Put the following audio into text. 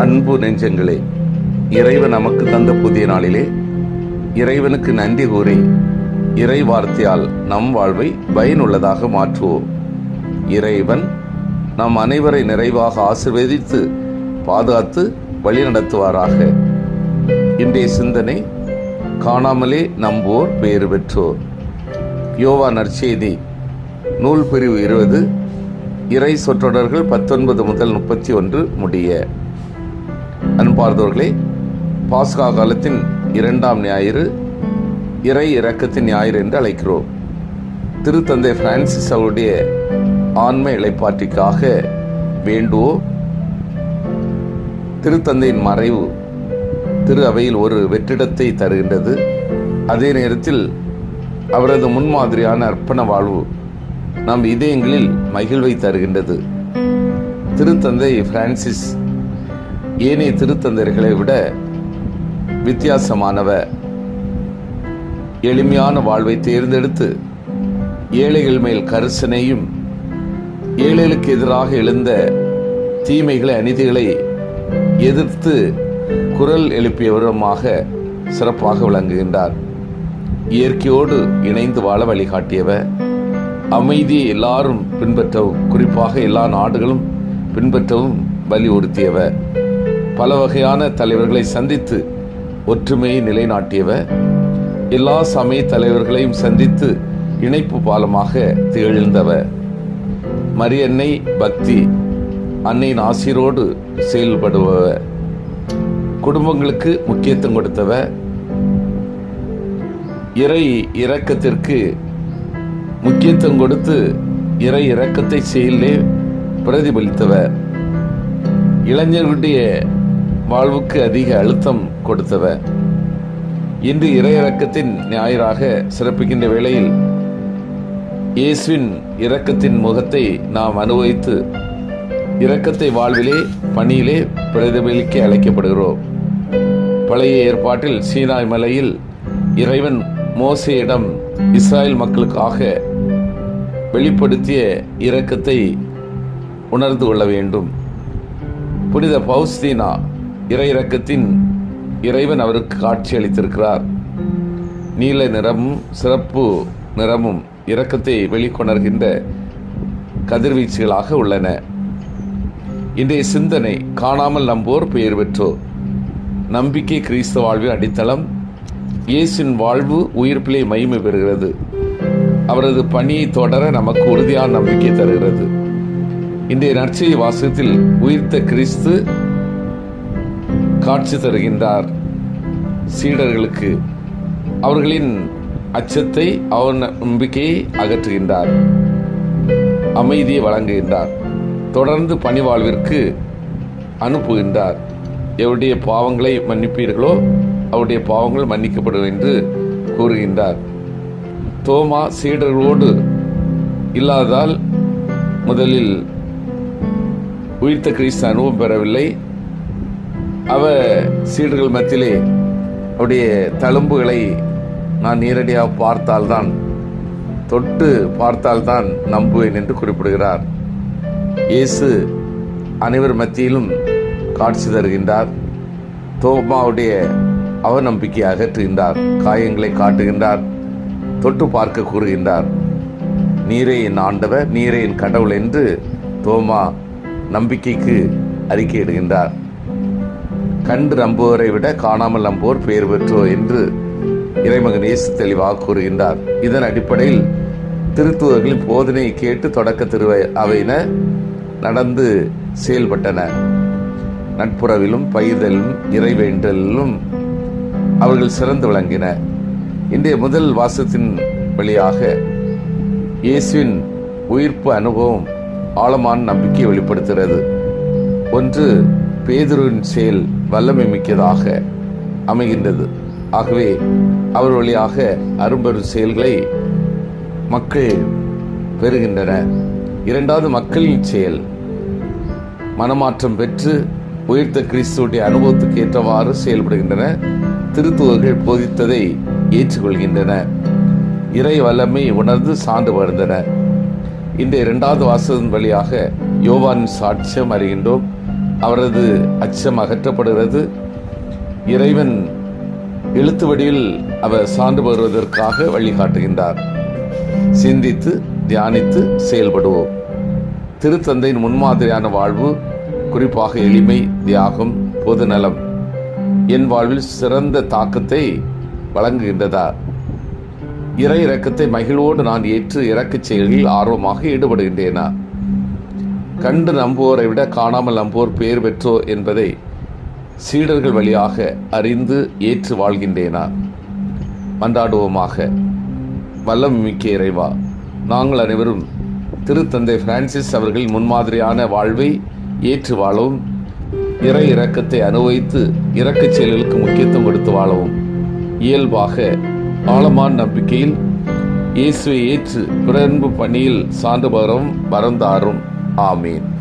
அன்பு நெஞ்சங்களே இறைவன் நமக்கு தந்த புதிய நாளிலே இறைவனுக்கு நன்றி கூறி இறை வார்த்தையால் நம் வாழ்வை பயனுள்ளதாக மாற்றுவோம். இறைவன் நம் அனைவரை நிறைவாக ஆசிர்வதித்து பாதுகாத்து வழிநடத்துவாராக. இன்றைய சிந்தனை காணாமலே நம்புவோர் பேறு பெற்றோர். யோவா நற்செய்தி நூல் பிரிவு இருபது இறை சொற்றொடர்கள் பத்தொன்பது முதல் முப்பத்தி ஒன்று முடிய. அன்பார்ந்தவர்களே பாஸ்கா காலத்தின் இரண்டாம் ஞாயிறு இறை இறக்கத்தின் ஞாயிறு என்று அழைக்கிறோம். திருத்தந்தை பிரான்சிஸ் அவருடைய ஆன்ம இளைப்பாற்றிக்காக வேண்டுவோம். திருத்தந்தையின் மறைவு திரு அவையில் ஒரு வெற்றிடத்தை தருகின்றது. அதே நேரத்தில் அவரது முன்மாதிரியான அர்ப்பண வாழ்வு நம் இதயங்களில் மகிழ்வை தருகின்றது. திருத்தந்தை பிரான்சிஸ் ஏனைய திருத்தந்தைகளை விட வித்தியாசமானவர் எளிமையான வாழ்வை தேர்ந்தெடுத்து ஏழைகள் மேல் கரிசனையும் ஏழைகளுக்கு எதிராக எழுந்த தீமைகளை அநீதிகளை எதிர்த்து குரல் எழுப்பியவருமாக சிறப்பாக விளங்குகின்றார். இயற்கையோடு இணைந்து வாழ வழிகாட்டியவர் அமைதியை எல்லாரும் பின்பற்றவும் குறிப்பாக எல்லா நாடுகளும் பின்பற்றவும் வலியுறுத்தியவர் பல வகையான தலைவர்களை சந்தித்து ஒற்றுமையை நிலைநாட்டியவர். எல்லா சமய தலைவர்களையும் சந்தித்து இணைப்பு பாலமாக திகழ்ந்தவர். மரியன்னை பக்தி அன்னையின் ஆசிரோடு செயல்படுபவர். குடும்பங்களுக்கு முக்கியத்துவம் கொடுத்தவர். இறை இறக்கத்திற்கு முக்கியத்துவம் கொடுத்து இறை இறக்கத்தை செயலே பிரதிபலித்தவர். இளைஞர்களுடைய வாழ்வுக்கு அதிக அழுத்தம் கொடுத்தவர் இன்று இறையிறக்கத்தின் ஞாயிறாக சிறப்பிக்கின்ற வேளையில் இயேசுவின் இரக்கத்தின் முகத்தை நாம் அனுபவித்து இரக்கத்தை வாழ்விலே பணியிலே பிரதிபலிக்க அழைக்கப்படுகிறோம். பழைய ஏற்பாட்டில் சீனாய் மலையில் இறைவன் மோசையிடம் இஸ்ராயல் மக்களுக்காக வெளிப்படுத்திய இரக்கத்தை உணர்ந்து கொள்ள வேண்டும். புனித பௌஸ்தீனா இறையிறக்கத்தின் இறைவன் அவருக்கு காட்சி அளித்திருக்கிறார். நீல நிறமும் சிறப்பு நிறமும் இரக்கத்தை வெளிக்கொணர்கின்ற கதிர்வீச்சுகளாக உள்ளன. இன்றைய சிந்தனை காணாமல் நம்போர் பெயர் பெற்றோர் நம்பிக்கை கிறிஸ்தவ வாழ்வின் அடித்தளம். இயேசின் வாழ்வு உயிர்ப்பிலே மகிமை பெறுகிறது. அவரது பணியை தொடர நமக்கு உறுதியான நம்பிக்கை தருகிறது. இன்றைய நற்செய்தி வாசகத்தில் உயிர்த்த கிறிஸ்து காட்சி தருகின்றார் சீடர்களுக்கு. அவர்களின் அச்சத்தை அவர் நம்பிக்கையை அகற்றுகின்றார். அமைதியை வழங்குகின்றார். தொடர்ந்து பணிவாழ்விற்கு அனுப்புகின்றார். எவருடைய பாவங்களை மன்னிப்பீர்களோ அவருடைய பாவங்கள் மன்னிக்கப்படும் என்று கூறுகின்றார். தோமா சீடர்களோடு இல்லாததால் முதலில் உயிர்த்த கிறிஸ்து அனுபவம் பெறவில்லை. அவர் சீடுகள் மத்தியிலே அவருடைய தழும்புகளை நான் நேரடியாக பார்த்தால்தான் தொட்டு பார்த்தால்தான் நம்புவேன் என்று குறிப்பிடுகிறார். இயேசு அனைவர் மத்தியிலும் காட்சி தருகின்றார். தோமாவுடைய அவநம்பிக்கையை அகற்றுகின்றார் காயங்களை காட்டுகின்றார் தொட்டு பார்க்க கூறுகின்றார். நீரே என் ஆண்டவர் நீரே என் கடவுள் என்று தோமா நம்பிக்கைக்கு அறிக்கையிடுகின்றார். கண்டு நம்புவோரை விட காணாமல் நம்புவோர் பெயர் பெற்றோர் என்று இறைமகன் இயேசு தெளிவாக கூறுகின்றார். இதன் அடிப்படையில் திருத்துவர்களின் போதனையை கேட்டு தொடக்க திருவை அவையின நடந்து செயல்பட்டன. நட்புறவிலும் பயிர்தலும் இறைவேண்டலிலும் அவர்கள் சிறந்து விளங்கின. இன்றைய முதல் வாசத்தின் வழியாக இயேசுவின் உயிர்ப்பு அனுபவம் ஆழமான நம்பிக்கையை வெளிப்படுத்துகிறது. ஒன்று பேதுருவின் செயல் வல்லமை மிக்கதாக அமைகின்றது. ஆகவே அவர் வழியாக அரும்பெரும் செயல்களை மக்கள் பெறுகின்றன. இரண்டாவது மக்களின் செயல் மனமாற்றம் பெற்று உயிர்த்த கிறிஸ்துவுடைய அனுபவத்துக்கு ஏற்றவாறு செயல்படுகின்றன. திருத்துவர்கள் போதித்ததை ஏற்றுக்கொள்கின்றன. இறை வல்லமை உணர்ந்து சான்று வருந்தன இந்த இரண்டாவது வாசகத்தின் வழியாக யோவானின் சாட்சியம் அறிகின்றோம். அவரது அச்சம் அகற்றப்படுகிறது. இறைவன் எழுத்து வடிவில் அவர் சான்று பெறுவதற்காக வழிகாட்டுகின்றார். சிந்தித்து தியானித்து செயல்படுவோம். திருத்தந்தையின் முன்மாதிரியான வாழ்வு குறிப்பாக எளிமை தியாகம் பொதுநலம் என் வாழ்வில் சிறந்த தாக்கத்தை வழங்குகின்றதா? இறை இறக்கத்தை மகிழ்வோடு நான் ஏற்று இறக்கச் செயல்களில் ஆர்வமாக ஈடுபடுகின்றேனா? கண்டு நம்புவோரை விட காணாமல் நம்புவோர் பேர் பெற்றோ என்பதை சீடர்கள் வழியாக அறிந்து ஏற்று வாழ்கின்றேனா? மன்றாடுவோமாக. வல்லம் மிக்க இறைவா நாங்கள் அனைவரும் திருத்தந்தை பிரான்சிஸ் அவர்கள் முன்மாதிரியான வாழ்வை ஏற்று வாழவும் இறை இறக்கத்தை அனுபவித்து இறக்கச் செயல்களுக்கு முக்கியத்துவம் கொடுத்து வாழவும். இயல்பாக ஆழமான நம்பிக்கையில் இயேசுவை ஏற்று பிறன்பு பணியில் சான்று பகரவும் வரந்தாரும் I mean.